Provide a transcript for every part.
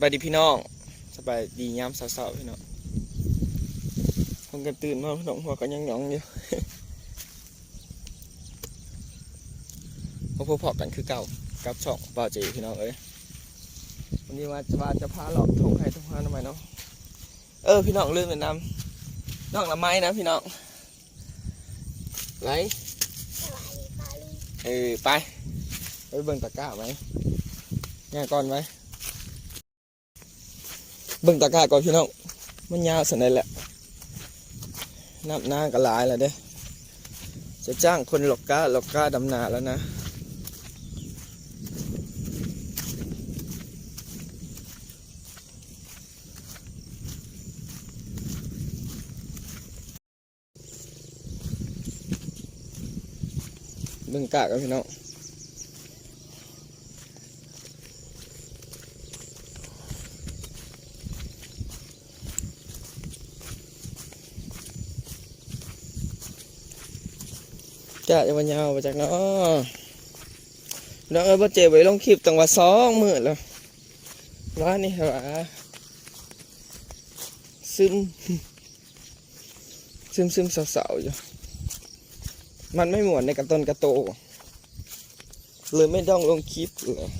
บายดีพี่น้องสบายดียามเสาๆพี่น้องคนกันตื่นมาพี่น้องหัวก็ยังหยองอยู่พอพอกันคือเก่ากับช่องบ่าวจีพี่น้องเอ้ยวันนี้ว่าจะว่าจะพาหลอกทงให้ทุกคนทำไมเนาะเออพี่น้องลืมแนะนำน้องละไม้นะพี่น้องไรเออไปไปเบิ่งตะกร้าไหมง่ายก่อนไหม เบิ่งตะกร้าก่อนพี่น้องมันยาวสันได้แหละนับหน้าก็หลายแล้วเด้จะจ้างคนหลอกก้าหลอกก้าดำนาแล้วนะเบิ่งกะกันพี่น้อง จะจะวันยาวมาจากเนาะน้องเอ้ยบ่เจ็บไว้ลงคลิปตั้งว่าสองมื้อแล้วร้านนี้เหรอซึมซึมซึมเสาๆอยู่มันไม่หมวนในกระต้นกระโตเลยไม่ต้องลงคลิปเลย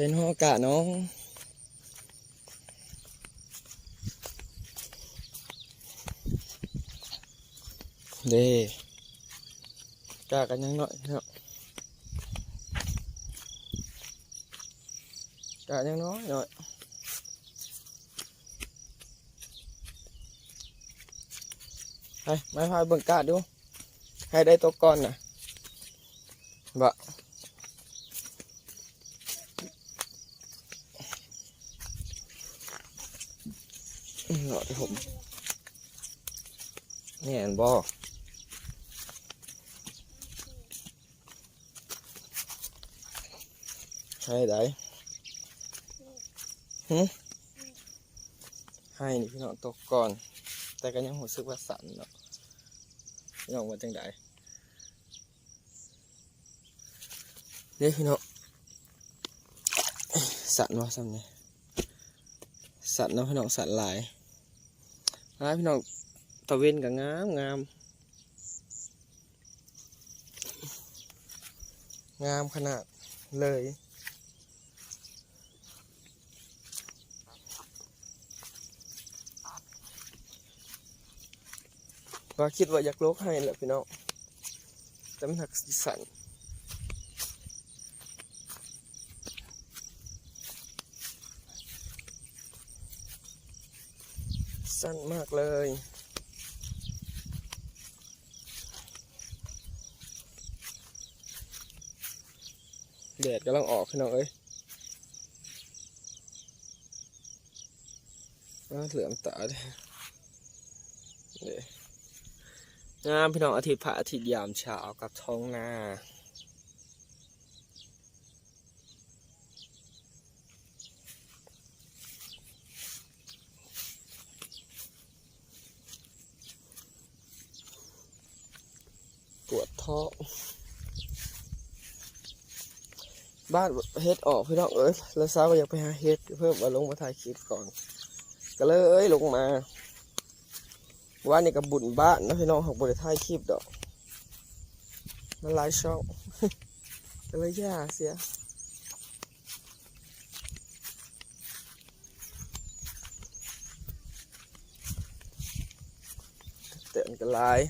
ใช้นอากาศน้องเด้กล้ากันยังหน่อยเนาะกล้ายังน้อยหน่อยให้ไม่พายเบิ่งกล้าดู ให้ได้ตัวก่อนน่ะบะ เหรอที่ผมนี่เห็นบ่ให้ได้หึให้นี่พี่น้องตกก่อน แต่ก็ยังรู้สึกว่าสั่นเนาะพี่น้องว่าจังไดเด้พี่น้องสั่นว่าสั่นนี่สั่นเนาะพี่น้องสั่นหลาย หลายพี่น้องตะเวนก็งามงาม งามขนาดเลยก็คิดว่าอยากโลกให้แหละพี่น้องแต่มันหักสิสัน สั้นมากเลย แดดกำลังออกพี่น้องเอ้ยว่าเหลือมตาเลยงามพี่น้องอาทิตย์พระอาทิตย์ยามเช้ากับท้องนา ปวดท้องบ้านเฮ็ดออกพี่น้องเอ้ยแล้วซ้าว่าอยากไปหาเฮ็ดเพิ่มมาลงมาถ่ายคลิปก่อน ก็เลยลงมาว่านี่กับบุญบ้านนะพี่น้องของบริท้ายคลิปดอก มันหลายช่องก็เลยย่าเสียเตือนกันหลาย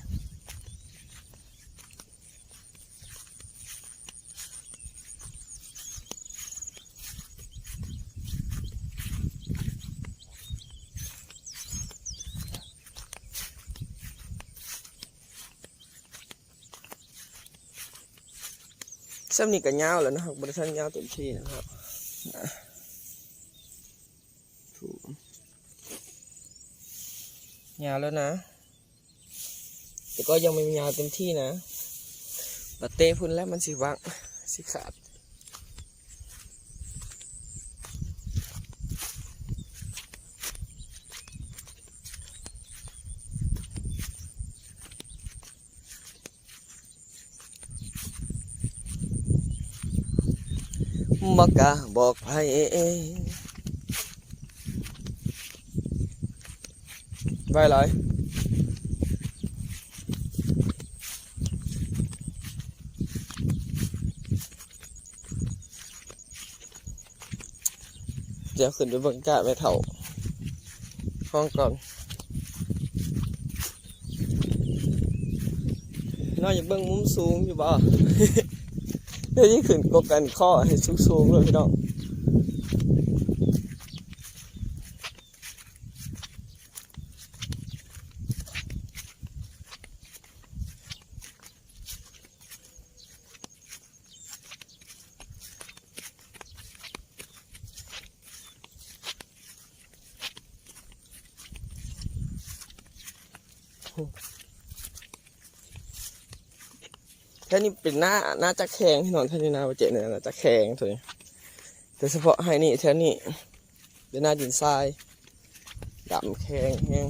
ซ้ำนี่ก็ยาวแล้วนะครับบริษัทยาวเต็มที่นะครับถูกยาวแล้วนะ แต่ก็ยังไม่ยาวเต็มที่นะบัดเต้พุ่นแล้วมันสิวังสิขาด มากะบอกไผไปเลยเดี๋ยวขึ้นไปบิ่งกะไม่เท่าห้องก่อนน้อยอย่าเบิ่งมุมสูงอยู่บ่ ดี๋ยวนี้ขึ้นกบกันข้อให้สูงๆเลยพี่น้อง แค่นี้เป็นหน้าหน้าจะแข็งที่นอนแค่นี้นาเจเนี่ยน่าจะแข็งตัวนี้แต่เฉพาะให้นี่แค่นี้เป็นหน้าดินทรายดำแข็งแห้ง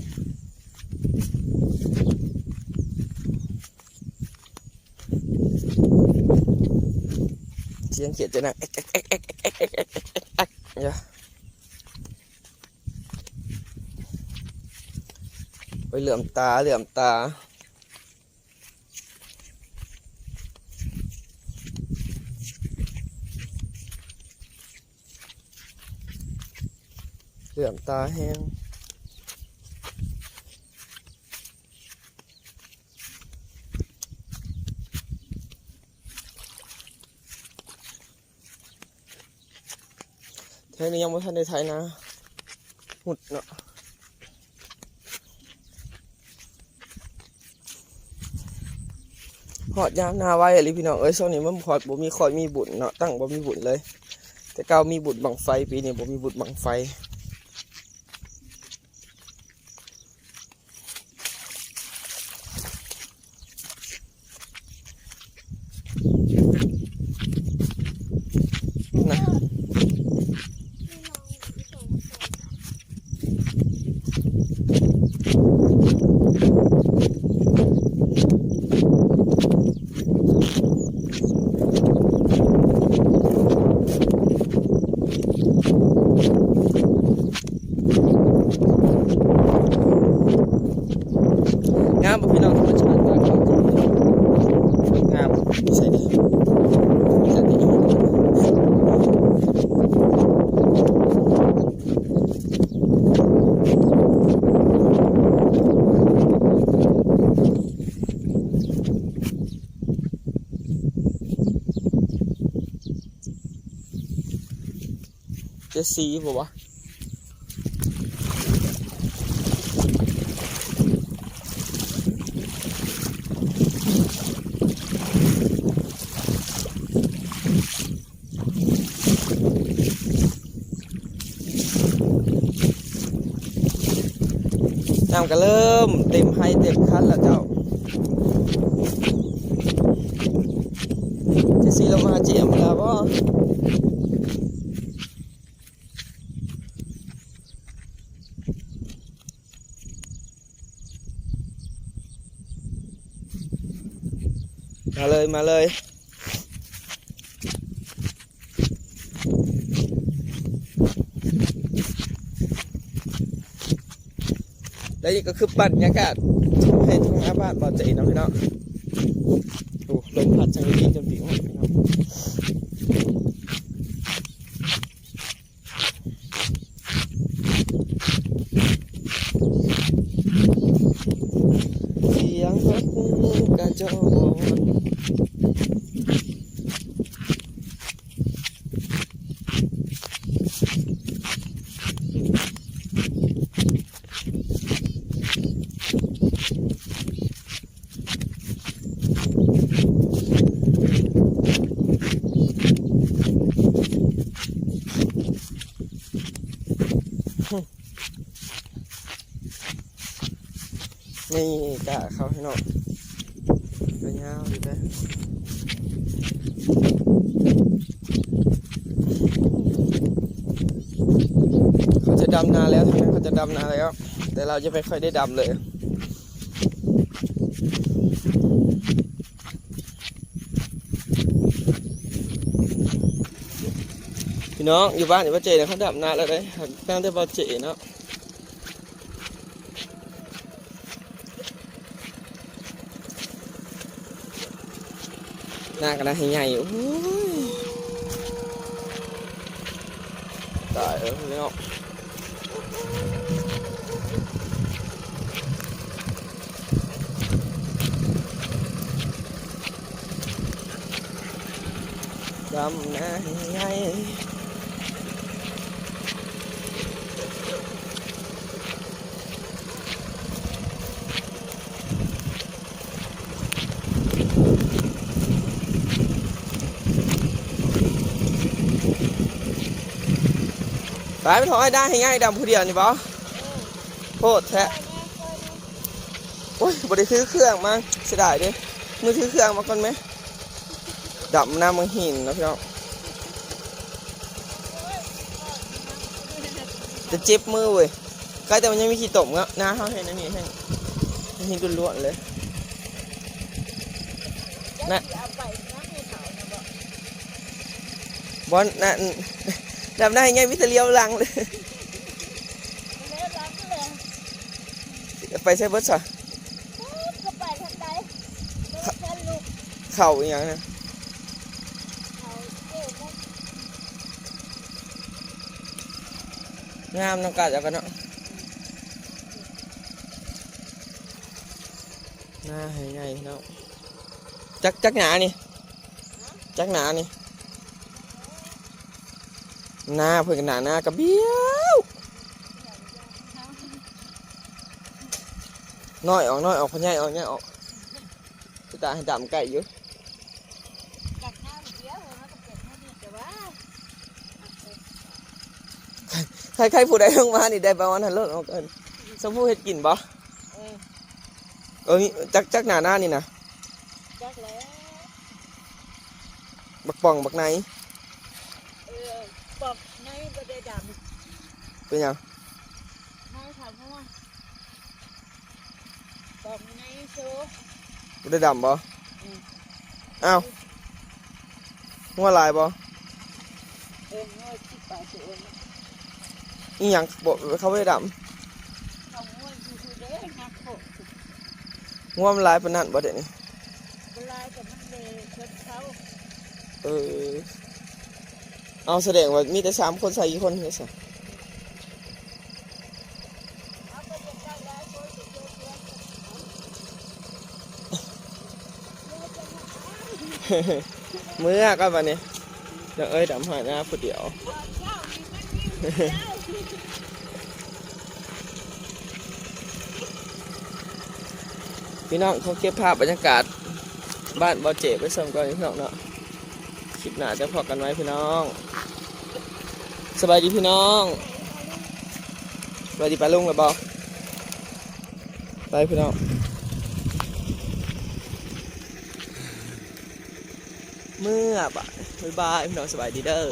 เสียงเขียดจะนังเอ็กเอ็กเอ็กเอ็กเอ็กเอ็กเอ็กเอ็กเอ็กเอ็กเนี่ยไปเหลื่อมตาเหลื่อมตา เหลื่อมตาแห้งเท่นี้ยังไม่ทันได้ไทยนะ หุดเนาะหอดยามนาไว้อะไรพี่น้องเอ้ยช่วงนี้มันพอดบ่มีคอยมีบุญเนาะตั้งบ่มีบุญเลย แต่เก่ามีบุญบังไฟปีนี้บ่มีบุญบังไฟ นะงามบ่พี่น้องธรรมชาติบ้านเรางามใช่ดิใช่ดิ จะสีบ่วะน้ำก็เริ่มเต็มให้เต็มคันแล้วเจ้าจะซีเรามาเจียมแล้วบ่ มาเลยมาเลย และนี่ก็คือบรรยากาศให้ทุ่งอาบ้านบ่อใจเนาะพี่น้องดูลมพัดจังดีจนผิวพี่น้องเสียงรถกระจกนี่ กะเขาให้น้องกระยาวดีเลยเขาจะดำนาแล้วทางนั้นเขาจะดำนาแล้ว แต่เราจะไม่ค่อยได้ดำเลยพี่น้องอยู่บ้านอยู่บ้านเจเนี่ยเขาดับนาแล้วได้ตั้งแต่บ้านเจเนาะห น้ากันนะให้ใหญ่โอ้ยตายแล้วพี่น้องดำหน้าให้ใหญ่ ไปไปถอยได้ให้ง่ายดำผู้เดียวนี่บอโคตรแท้โอ้ยบริซื้อเครื่องมาเสียดายเดิมือถือเครื่องมาก่อนไหมดำน้ำมังหินนะพี่น้องจะเจ็บมือเว้ยใกล้แต่มันยังมีขี้ตมก็น้าเขาเห็นอันนี้ให้หินล้วนๆเลยน่ะเอาไปน้ำให้เขานะบอกบอลนั่น ดำได้ไงวิทย์เลียวลังเลยไปใช้เบิร์สอะก็ไปทางใดเดินกันลูกเข่าอย่างนะเขาเกี่ยวกับงามน้องกาดเอากันเนาะหน้าให้ไงเนาะจักจักหนานี่จักหนานี่ หน้าเพื่อนกันหนาหน้ากระเบี้ยวน้อยออกน้อยออกพะใหญ่ออกเนี่ยออกจะตาให้ดำไก่อยู่กัดหน้าเดียวมันก็เป็นไม่ดีแต่ว่าใครใครผู้ใดลงมานี่ได้ประมาณหันรถออกเกินสมผู้เฮ็ดกินบ่เออเออนี่จักจักหนาหน้านี่นะจักแล้วบักป่องบักไหนเออ บอกในก็ได้ดเป็นหยังำในถามว่าบอกในโซ่บ่ได้ดำบ่อืม อ้าวหัวลายบ่เออง้อยที่ป่าสวนอีหยังบ่เขาไม่ได้ดเขาง้อยอยู่คือเด้งักโขกำหัวมันลายปานนั้นบ่เดี๋ยวนี้เวลากับมันเลยเชิญเขาเออ เอาแสดงว่ามีแต่สามคนใส่กี่คนเฮ้ยสิเอาไปจัดกเมื่อก็บัดนี้เดี๋ยวเอ้ยดำหายหน้าผู้เดียวพี่น้องเขาเก็บภาพบรรยากาศบ้านบอเจไปส่งก่อนพี่น้องเนาะคลิปหน้าจะพอกันไว้พี่น้อง สบายดีพี่น้องสบายดีปลาลุงหรือเปล่าไปพี่น้องเมื่อบ่ายบ๊ายบายพี่น้องสบายดีเด้อ